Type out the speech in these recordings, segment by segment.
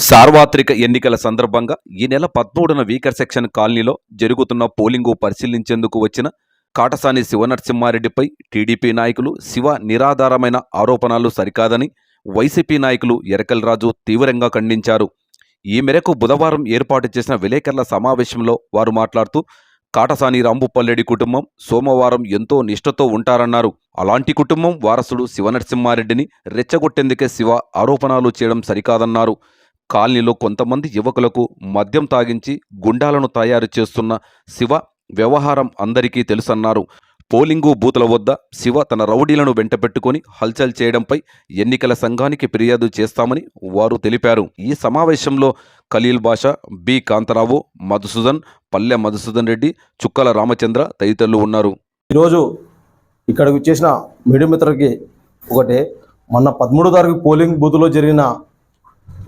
సార్వత్రిక ఎన్నికల సందర్భంగా ఈ నెల పదమూడున వీకర్ సెక్షన్ కాలనీలో జరుగుతున్న పోలింగు పరిశీలించేందుకు వచ్చిన కాటసాని శివనరసింహారెడ్డిపై టీడీపీ నాయకులు శివ నిరాధారమైన ఆరోపణలు సరికాదని వైసీపీ నాయకులు ఎరకల్ రాజు తీవ్రంగా ఖండించారు. ఈ మేరకు బుధవారం ఏర్పాటు చేసిన విలేకరుల సమావేశంలో వారు మాట్లాడుతూ కాటసాని రాంబుపల్లెడి కుటుంబం సోమవారం ఎంతో నిష్ఠతో ఉంటారన్నారు. అలాంటి కుటుంబం వారసుడు శివనరసింహారెడ్డిని రెచ్చగొట్టేందుకే శివ ఆరోపణలు చేయడం సరికాదన్నారు. కాలనీలో కొంతమంది యువకులకు మద్యం తాగించి గుండాలను తయారు చేస్తున్న శివ వ్యవహారం అందరికీ తెలుసన్నారు. పోలింగు బూతుల వద్ద శివ తన రౌడీలను వెంటపెట్టుకుని హల్చల్ చేయడంపై ఎన్నికల సంఘానికి ఫిర్యాదు చేస్తామని వారు తెలిపారు. ఈ సమావేశంలో ఖలీల్ బాషా బి. కాంతారావు మధుసూదన్ పల్లె మధుసూదన్ రెడ్డి చుక్కల రామచంద్ర తదితరులు ఉన్నారు. ఈరోజు ఇక్కడికి వచ్చేసిన మీడియా మిత్రులకి ఒకటే మొన్న పదమూడో తారీఖు పోలింగ్ బూత్లో జరిగిన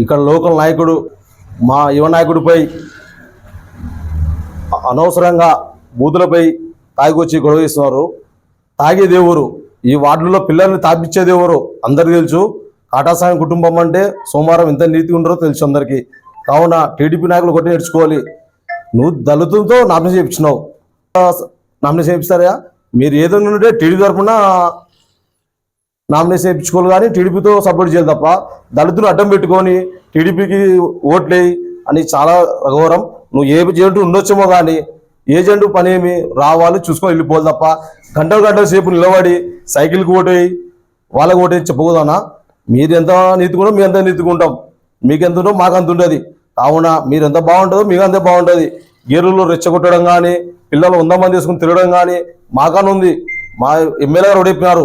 ఇక్కడ లోకల్ నాయకుడు మా యువ నాయకుడిపై అనవసరంగా బూతులపై తాగికొచ్చి గొడవ ఇస్తున్నారు తాగేది ఎవరు? ఈ వార్డులో పిల్లల్ని తాపించేది ఎవరు? అందరికీ తెలుసు. కాటాసాయం కుటుంబం అంటే సోమవారం ఎంత నీతిగా ఉండరో తెలుసు అందరికీ. కావున టీడీపీ నాయకులు ఒకటి నేర్చుకోవాలి. నువ్వు దళితులతో నామినేషన్ చేయించినావు. నామినేషన్ చేయిస్తారా మీరు ఏదో ఉంటే టీడీపీ తరఫున నామినేషన్ చేయించుకోవాలి కానీ టీడీపీతో సపోర్ట్ చేయాలి తప్ప దళితులు అడ్డం పెట్టుకొని టీడీపీకి ఓట్లేయి అని చాలా ఘోరం. నువ్వు ఏ ఏజెంట్ ఉండొచ్చేమో కానీ ఏజెంట్ పని ఏమి? రావాలి చూసుకొని వెళ్ళిపోవాలి తప్ప గంటలు గంటల సేపు నిలబడి సైకిల్కి ఓటేయి వాళ్ళకి ఓటేయి చెప్పకూడదన్నా. మీరు ఎంత నీతిగా మేము ఎంత నీతిగా మీకు ఎంత ఉంటుందో మాకు అంత ఉండదు కావున మీరు ఎంత బాగుంటుందో మీకు అంతే బాగుంటుంది. గేరులో రెచ్చగొట్టడం కానీ పిల్లలు వంద మంది తీసుకుని తిరగడం కానీ మాకనుంది మా ఎమ్మెల్యే గారు ఓడిపోయినారు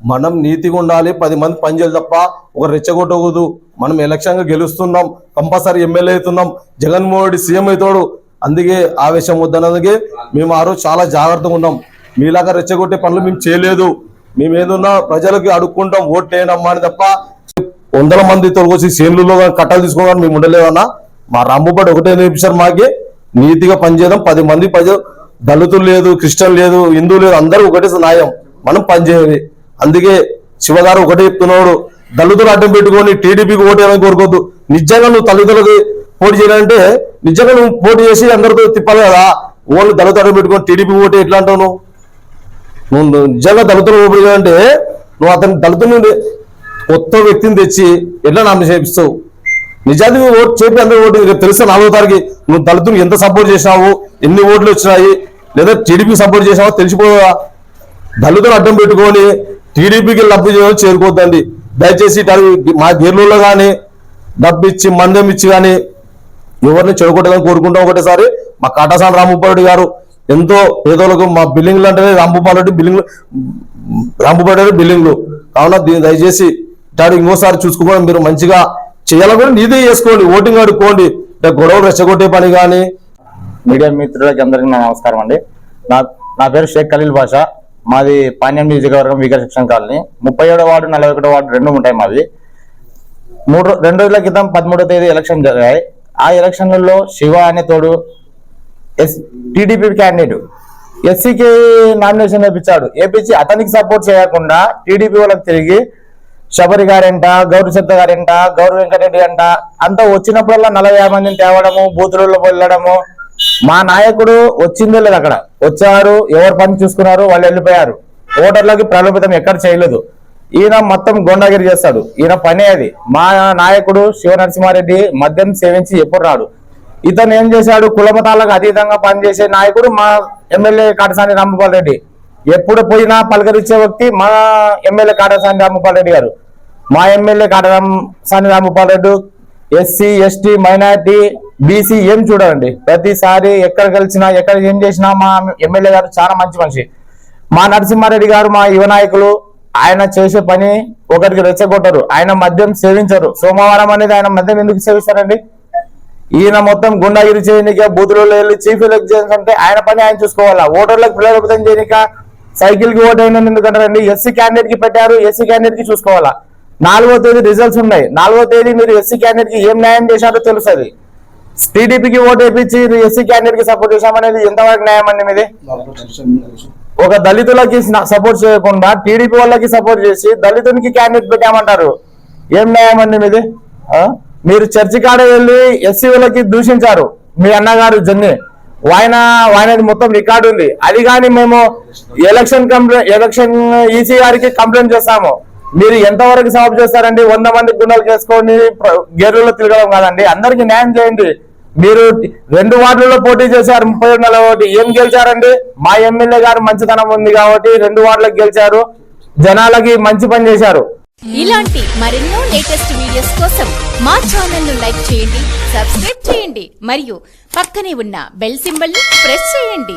మనం నీతిగా ఉండాలి పది మంది పనిచేయాలి తప్ప ఒక రెచ్చగొట్టకూడదు. మనం ఎలక్షన్గా గెలుస్తున్నాం కంపల్సరీ ఎమ్మెల్యే అవుతున్నాం జగన్మోహన్ రెడ్డి సీఎం అవుతాడు. అందుకే ఆవేశం వద్దనందుకే మేము ఆ రోజు చాలా జాగ్రత్తగా ఉన్నాం. మీలాగా రెచ్చగొట్టే పనులు మేము చేయలేదు. మేము ఏదన్నా ప్రజలకి అడుక్కుంటాం ఓట్ వేయనమ్మా అని తప్ప వందల మంది తొలగొచ్చి సేన్లలో కానీ కట్టలు తీసుకోవాలని మేము ఉండలేదన్నా మా రాంబుపాటి ఒకటే నేర్పించారు మాకే. నీతిగా పనిచేయడం పది మంది ప్రజలు దళితులు లేదు క్రిస్టియన్ లేదు హిందూ లేదు అందరూ ఒకటే న్యాయం మనం పనిచేయాలి. అందుకే శివగారు ఒకటే చెప్తున్నాడు దళితులు అడ్డం పెట్టుకొని టీడీపీకి ఓటు వేయాలని కోరుకోవద్దు. నిజంగా నువ్వు తల్లిదండ్రులకి పోటీ చేయాలంటే నిజంగా నువ్వు పోటీ చేసి అందరితో తిప్పాలి కదా. ఓన్లీ దళితులు అడ్డం పెట్టుకొని టీడీపీ ఓటు ఎట్లా అంటావు నువ్వు? నువ్వు నిజంగా దళితులు ఓటు చేయాలంటే నువ్వు అతని దళితులు కొత్త వ్యక్తిని తెచ్చి ఎట్లా నామినేషన్ చేపిస్తావు? నిజానికి నువ్వు ఓటు చేపి అందరూ ఓటు రేపు తెలుసా నాలుగో తారీఖు? నువ్వు దళితులు ఎంత సపోర్ట్ చేసినావు? ఎన్ని ఓట్లు వచ్చినాయి? లేదా టీడీపీ సపోర్ట్ చేసినావో? తెలిసిపోదా? దళితులు అడ్డం పెట్టుకొని టీడీపీకి లబ్ధి చేరుకోవద్దండి. దయచేసి మా గేర్లలో కానీ డబ్బు ఇచ్చి మందం ఇచ్చి కానీ ఎవరిని చెడగొట్టదని కోరుకుంటాం ఒకటేసారి. మా కాటాసాని రాంభూపారెడ్డి గారు ఎంతో పేదోళ్ళకు మా బిల్డింగ్లు అంటే రాంభూపారెడ్డి బిల్డింగ్ రాంభూపారెడ్డి బిల్డింగ్లు. కావున దీన్ని దయచేసి ఇటాడు ఇంకోసారి చూసుకోవడం మీరు మంచిగా చేయాలని నీదే చేసుకోండి ఓటింగ్ అడుక్కోండి. గొడవలు రెచ్చగొట్టే పని కానీ. మీడియా మిత్రులకి అందరికీ నా నమస్కారం అండి. నా నా పేరు షేక్ ఖలీల్ బాషా. మాది పాణ్యం నియోజకవర్గం వీకర్ సెక్షన్ కాలనీ. ముప్పై ఏడో వార్డు నలభై ఒకటో వార్డు రెండు ఉంటాయి మాది మూడు రెండు రోజుల క్రితం పదమూడో తేదీ ఎలక్షన్ జరిగాయి. ఆ ఎలక్షన్లలో శివ అనే తోడు ఎస్ టీడీపీ క్యాండిడేట్ ఎస్సీకి నామినేషన్ వేయించాడు వేపించి అతనికి సపోర్ట్ చేయకుండా టీడీపీ వాళ్ళకి తిరిగి శబరి గారంట గౌరీ సత్త గారంట గౌరవ వెంకటరెడ్డి అంట అంతా వచ్చినప్పుడల్లా నలభై యాభై మందిని తేవడము బూతులలో వెళ్ళడము మా నాయకుడు వచ్చిందే లేదు అక్కడ. వచ్చారు ఎవరు పని చూసుకున్నారు వాళ్ళు వెళ్ళిపోయారు. ఓటర్లకి ప్రలోభితం ఎక్కడ చేయలేదు. ఈయన మొత్తం గొండాగిరి చేస్తాడు. ఈయన పనే అది. మా నాయకుడు శివ నరసింహారెడ్డి మద్యం సేవించి ఎప్పుడు రాడు. ఇతను ఏం చేశాడు? కులమతాలకు అతీతంగా పనిచేసే నాయకుడు మా ఎమ్మెల్యే కాటసాని రాంభూపాల్ రెడ్డి. ఎప్పుడు పోయినా పలకరించే వ్యక్తి మా ఎమ్మెల్యే కాటసాని రాంభూపాల్ రెడ్డి గారు. మా MLA Katasani Rambhupal Reddy SC ST minority BC ఏం చూడండి ప్రతిసారి ఎక్కడ కలిసినా ఎక్కడ ఏం చేసినా మా ఎమ్మెల్యే గారు చాలా మంచి మనిషి. మా నరసింహారెడ్డి గారు మా యువ నాయకులు ఆయన చేసే పని ఒకరికి రెచ్చగొట్టరు. ఆయన మద్యం సేవించరు. సోమవారం అనేది ఆయన మద్యం ఎందుకు సేవిస్తారండి? ఈయన మొత్తం గుండాగిరి చేయనిక బూతులలో వెళ్ళి చీఫ్ ఎలక్షన్స్ అంటే ఆయన పని ఆయన చూసుకోవాలా? ఓటర్లకు ప్రేరేపితం చేయనిక సైకిల్కి ఓట్ అయినందుకు ఎందుకంటారండి ఎస్సీ క్యాండిడేట్కి పెట్టారు ఎస్సీ క్యాండిడేట్కి చూసుకోవాలా? నాలుగో తేదీ రిజల్ట్స్ ఉన్నాయి. నాలుగో తేదీ మీరు ఎస్సీ క్యాండిడేట్కి ఏం న్యాయం చేశారో తెలుస్తుంది టీడీపీకి ఓటు వేపించి ఎస్సీ క్యాండిడేట్కి సపోర్ట్ చేశామనేది ఎంతవరకు న్యాయం అండి మీది? ఒక దళితులకి సపోర్ట్ చేయకుండా టీడీపీ వాళ్ళకి సపోర్ట్ చేసి దళితునికి క్యాండిడేట్ పెట్టామంటారు. ఏం న్యాయం అండి మీది? మీరు చర్చి కాడ వెళ్ళి ఎస్సీ వాళ్ళకి దూషించారు. మీ అన్నగారు జన్ని. వాయన వాయనది మొత్తం రికార్డు ఉంది. అది కానీ మేము ఎలక్షన్ కంప్లైంట్ ఎలక్షన్ ఈసీ గారికి కంప్లైంట్ చేస్తాము. మీరు ఎంతవరకు సవాబు చేస్తారండి? వంద మంది గుండెలు చేసుకొని గేర్లలో తిరగడం కాదండి. అందరికి న్యాయం చేయండి. మీరు రెండు వార్డులలో పోటీ చేశారు ముప్పై ఏడు ఓటు ఏం గెలిచారండి? మా ఎమ్మెల్యే గారు మంచితనం ఉంది కాబట్టి రెండు వార్డులకు గెలిచారు. జనాలకి మంచి పని చేశారు. ఇలాంటి మరెన్నో లేటెస్ట్ వీడియోస్ కోసం మా ఛానల్ను లైక్ చేయండి సబ్స్క్రైబ్ చేయండి మరియు పక్కనే ఉన్న బెల్ సింబల్ని ప్రెస్ చేయండి.